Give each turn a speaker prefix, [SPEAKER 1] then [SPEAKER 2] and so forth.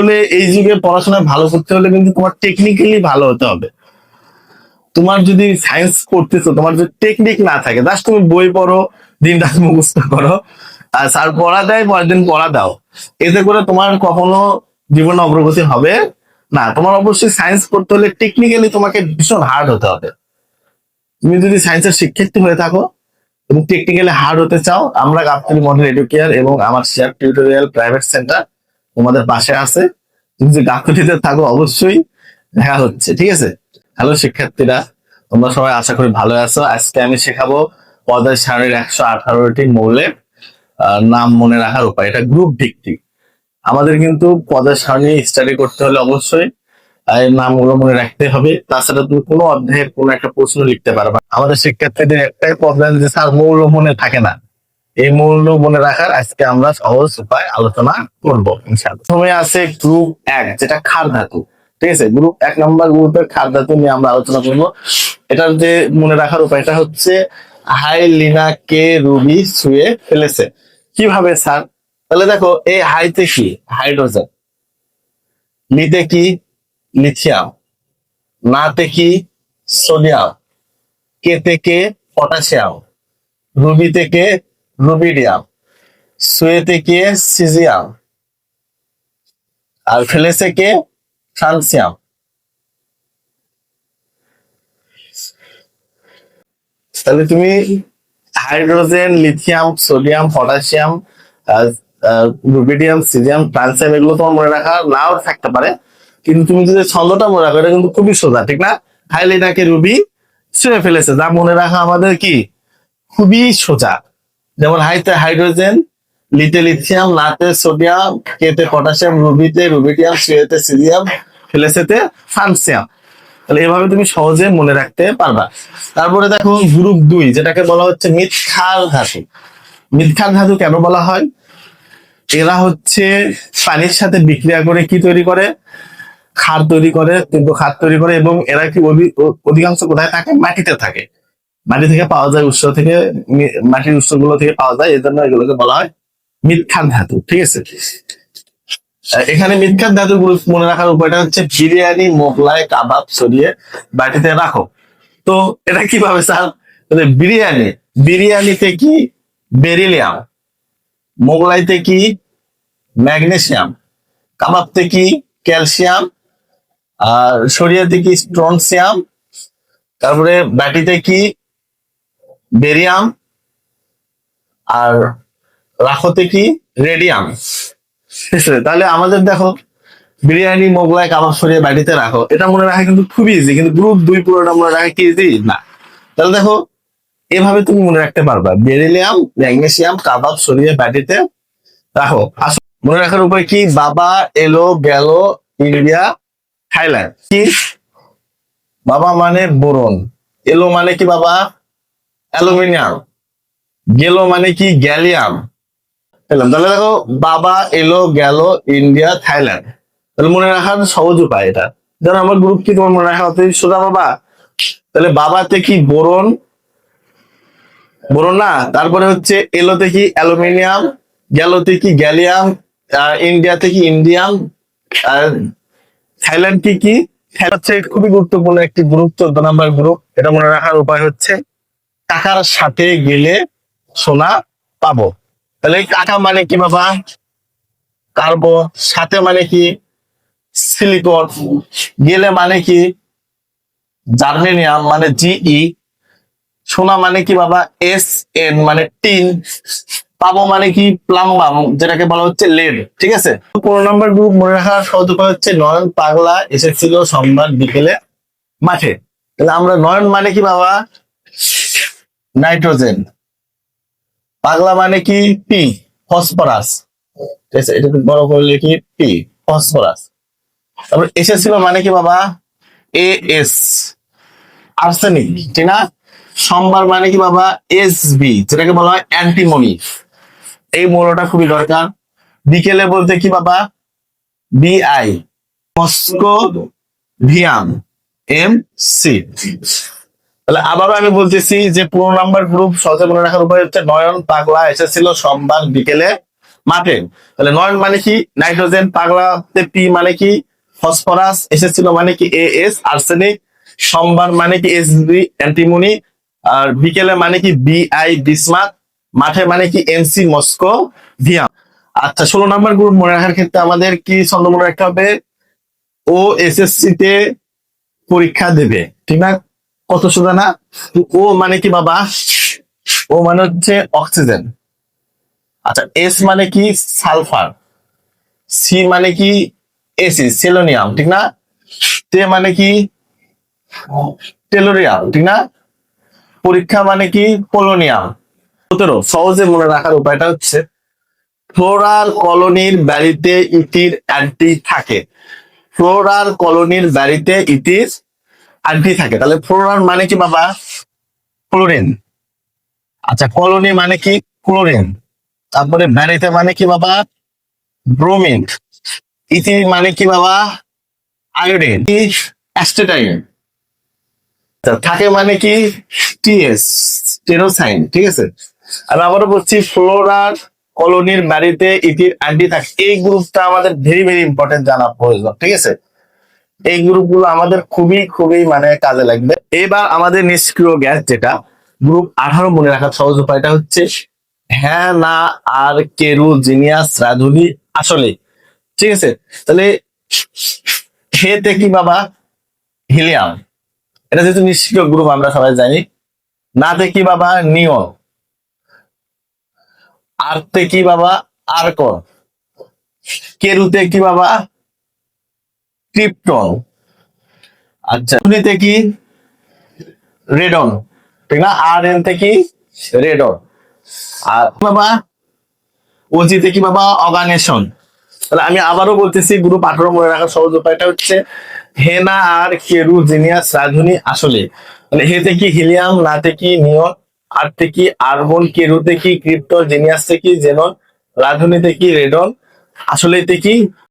[SPEAKER 1] আসলে এই যুগে পড়াশোনা ভালো করতে হলে কিন্তু তোমার টেকনিক্যালি ভালো হতে হবে। তোমার যদি সায়েন্স পড়তেছো তোমার যদি টেকনিক না থাকে জাস্ট তুমি বই পড়ো দিন রাত মুখস্থ করো, আর স্যার পড়া দেয়, পরের দিন পড়া দাও। এতে করে তোমার কখনো জীবনে অগ্রগতি হবে না। তোমার অবশ্যই সায়েন্স পড়তে হলে টেকনিক্যালি তোমাকে ভীষণ হার্ড হতে হবে। তুমি যদি সায়েন্সের শিক্ষার্থী হয়ে থাকো এবং টেকনিক্যালি হার্ড হতে চাও, আমরা গাবতলি মডেল এডুকেয়ার এবং আমার শেয়ার টিউটোরিয়াল প্রাইভেট সেন্টার তোমাদের পাশে আছে। তুমি যে গাবতলিতে থাকো, অবশ্যই দেখা হচ্ছে, ঠিক আছে? হ্যালো শিক্ষার্থীরা, তোমরা সবাই আশা করি ভালো আছো। আজকে আমি শেখাবো পদের সারণীর একশো আঠারোটি মৌলের নাম মনে রাখার উপায়। এটা গ্রুপ ভিত্তিক। আমাদের কিন্তু পদের সারণী স্টাডি করতে হলে অবশ্যই এই নামগুলো মনে রাখতে হবে। তাছাড়া তুমি কোনো অধ্যায়ের কোনো একটা প্রশ্ন লিখতে পারবা। আমাদের শিক্ষার্থীদের একটাই প্রবলেম যে স্যার মৌল মনে থাকে না। এই মৌল মনে রাখার আজকে আমরা সহজ উপায় আলোচনা করব প্রথমে আছে গ্রুপ এক, যেটা খার ধাতু। ঠিক আছে? গ্রুপ এক নম্বর গ্রুপের ক্ষার ধাতু নিয়ে আমরা আলোচনা করব। এটার যে মনে রাখার উপায়টা হচ্ছে, হাই লিনা কে রুবি শুয়ে ফেলেছে। কীভাবে, স্যার? তাহলে দেখো, এই হাইতে কি? হাইড্রোজেন। লিতে কি? লিথিয়াম। নাতে কি? সোডিয়াম। কে? থেকে পটাশিয়াম। রুবি থেকে রুবিডিয়াম সুয়ে থেকে সিজিয়াম, আর ফেলেছে কে ফ্রান্সিয়াম। তাহলে তুমি hydrogen, lithium, sodium, potassium rubidium, caesium, francium এগুলো তোমার মনে রাখা নাও থাকতে পারে। কিন্তু তুমি যদি ছন্দটা মনে রাখো, এটা কিন্তু খুবই সোজা, ঠিক না? হাইলিনাকে রুবি ছুঁয়ে ফেলেছে। যা মনে রাখা আমাদের কি? খুবই সোজা। যেমন হাইতে হাইড্রোজেন, লিতে লিথিয়াম, নাতে সোডিয়াম কেতে পটাশিয়াম রুবিতে রুবিডিয়াম সুয়েতে সিজিয়াম ফেলেসেতে ফ্রান্সিয়াম তাহলে এভাবে তুমি সহজে মনে রাখতে পারবা। তারপরে দেখো গ্রুপ দুই, যেটাকে বলা হচ্ছে মিথ্যার ধাতু। মিথ্যার ধাতু কেন বলা হয়? এরা হচ্ছে পানির সাথে বিক্রিয়া করে কি তৈরি করে? খার তৈরি করে কিন্তু খার তৈরি করে, এবং এরা কি অধি- অধিকাংশ কোথায় থাকে? মাটিতে থাকে। মাটি থেকে পাওয়া যায় উৎস থেকে মাটির উৎসগুলো থেকে পাওয়া যায়, এই জন্য এগুলোকে বলা হয় মিথ্যার ধাতু, ঠিক আছে? এখানে মিথ্যার ধাতু মনে রাখার উপায়টা হচ্ছে বিরিয়ানি, মোগলাই, কাবাব সরিয়ে বাটিতে রাখো। তো এটা কীভাবে স্যার? তাহলে বিরিয়ানি, বিরিয়ানিতে কি বেরিলিয়াম, মোগলাইতে কি ম্যাগনেসিয়াম, কাবাবতে কি ক্যালসিয়াম, আর সরিয়াতে কি স্ট্রনসিয়াম, তারপরে ব্যাটিতে কি বেরিয়াম আর রাখোতে কি? রেডিয়াম। তাহলে আমাদের দেখো, বিরিয়ানি, মোগলাই, কাবাব সরিয়ে বাড়িতে রাখো। এটা মনে রাখা কিন্তু খুবই ইজি কিন্তু গ্রুপ দুই পুরোটা মনে রাখা কি ইজি না। তাহলে দেখো, এভাবে তুমি মনে রাখতে পারবা। বেরিলিয়াম ম্যাগনেসিয়াম, কাবাব সরিয়ে বাটিতে রাখো। আসো, মনে রাখার উপায় কি? বাবা, এলো, গেল, ইন্ডিয়া, থাইল্যান্ড। কি? বাবা মানে বোরন। এলো মানে কি বাবা? অ্যালুমিনিয়াম। গেল মানে কি? গ্যালিয়াম। এলাম। তাহলে দেখো, বাবা এলো, গেল, ইন্ডিয়া, থাইল্যান্ড। তাহলে মনে রাখার সহজ উপায় এটা। যেন আমার গ্রুপ কি তোমার মনে রাখা অতই সোজা বাবা। তাহলে বাবাতে কি বোরন? বোরন না? তারপরে হচ্ছে এলোতে কি অ্যালুমিনিয়াম? গেলোতে কি গ্যালিয়াম? আর ইন্ডিয়াতে কি ইন্ডিয়াম? আর থাইল্যান্ড কি? কি হচ্ছে খুবই গুরুত্বপূর্ণ একটি গ্রুপ চোদ্দ নাম্বার গ্রুপ এটা মনে রাখার উপায় হচ্ছে টাকার সাথে গেলে সোনা পাবো। তাহলে টাকা মানে কি বাবা? কার্বো। সাথে মানে কি? সিলিকন গেলে মানে কি? জার্মেনিয়াম মানে জিই সোনা মানে কি বাবা? এস এন মানে টিন পাবো মানে কি? প্লাম্বাম যেটাকে বলা হচ্ছে লেড ঠিক আছে? পনেরো নম্বর গ্রুপ মনে রাখার সহজ উপায় হচ্ছে নয়ন পাগলা এসেছিল সোমবার বিকেলে মাঠে। তাহলে আমরা নয়ন মানে কি বাবা? নাইট্রোজেন। পাগলা মানে কি? P phosphorus. এটা বড় করে লিখি পি ফসফরাস। তারপর এসেছিল মানে কি বাবা? এ এস আর্সেনিক ঠিক না? সোমবার মানে কি বাবা? এস বি যেটাকে বলা হয় অ্যান্টিমনি এই মৌলটা খুবই দরকার। বিকেলে বলতে কি বাবা? বিআই মস্কো ভিয়াম এম সি তাহলে আবারও আমি বলতেছি যে পনেরো নাম্বার গ্রুপ সহজে মনে রাখার উপায় হচ্ছে নয়ন, পাগলা এসেছিল সোমবার বিকেলে মাঠে। তাহলে নয়ন মানে কি? নাইট্রোজেন পাগলাতে পি মানে কি? ফসফরাস এসেছিল মানে কি? এ এস আর্সেনিক সোমবার মানে কি? এস বি অ্যান্টিমনি আর বিকেলে মানে কি? বি আই বিসমাত মাঠে মানে কি? এমসি মস্কো ভিয়াম আচ্ছা ষোলো নাম্বার গ্রুপ মনে রাখার ক্ষেত্রে আমাদের কি ছন্দ মনে রাখতে হবে? ও এসএসসি তে পরীক্ষা দেবে, ঠিক না? কত সোজা না? ও মানে কি বাবা? ও মানে হচ্ছে অক্সিজেন। আচ্ছা এস মানে কি? সালফার। সি মানে কি? এসি সেলোনিয়াম, ঠিক না? তে মানে কি? টেলোরিয়াম, ঠিক না? পরীক্ষা মানে কি? পোলোনিয়াম। সতেরো, সহজে মনে রাখার উপায়টা হচ্ছে, ফ্লোরাল কলোনির বাড়িতে ইতির অ্যান্টি থাকে। ফ্লোরাল কলোনির বাড়িতে ইতির অ্যান্টি থাকে। তাহলে ফ্লোরাল মানে কি বাবা? ক্লোরিন। আচ্ছা কলোনি মানে কি? ক্লোরিন। তারপরে বাড়িতে মানে কি বাবা? ব্রোমিন। ইথি মানে কি বাবা? আয়োডিন। অ্যাস্টেটাইন থাকে মানে কি? টিএস টেরোসাইন ঠিক আছে? আমি আবারও বলছি ফ্লোরার কলোনির বাড়িতে ইথির অ্যান্টি থাকে। এই গ্রুপটা আমাদের ভেরি ভেরি ইম্পর্টেন্ট জানা প্রয়োজন, ঠিক আছে? এই গ্রুপগুলো আমাদের খুবই খুবই মানে কাজে লাগবে। এবার আমাদের নিষ্ক্রিয় গ্যাস যেটা গ্রুপ আঠারো মনে রাখার সহজ উপায়টা হচ্ছে হ্যাঁ না, আর কেরু, জিনিয়াস, রাধুনি আসলে ঠিক আছে? তাহলে হেতে কি বাবা, হিলিয়াম। এটা যেহেতু নিষ্ক্রিয় গ্রুপ আমরা সবাই জানি। নাতে কি বাবা নিয়ন আরতে কি বাবা আর্কন কেরুতে কি বাবা ক্রিপ্টন আচ্ছা তে কি? রেডন ঠিক না? আর এন থেকে রেডন আর বাবা ওজিতে কি বাবা? অর্গানেশন তাহলে আমি আবারও বলতেছি গ্রুপ আঠারো মনে রাখার সহজ উপায়টা হচ্ছে, হেনা আর কেরু জিনিয়াস রাধুনি আসলে মানে হেতে কি হিলিয়াম, নাতে কি নিয়ন আর থেকে আর্গন কেরুতে কি ক্রিপ্টন জিনিয়াস থেকে জেনন, রাধুনিতে কি রেডন আসলে কি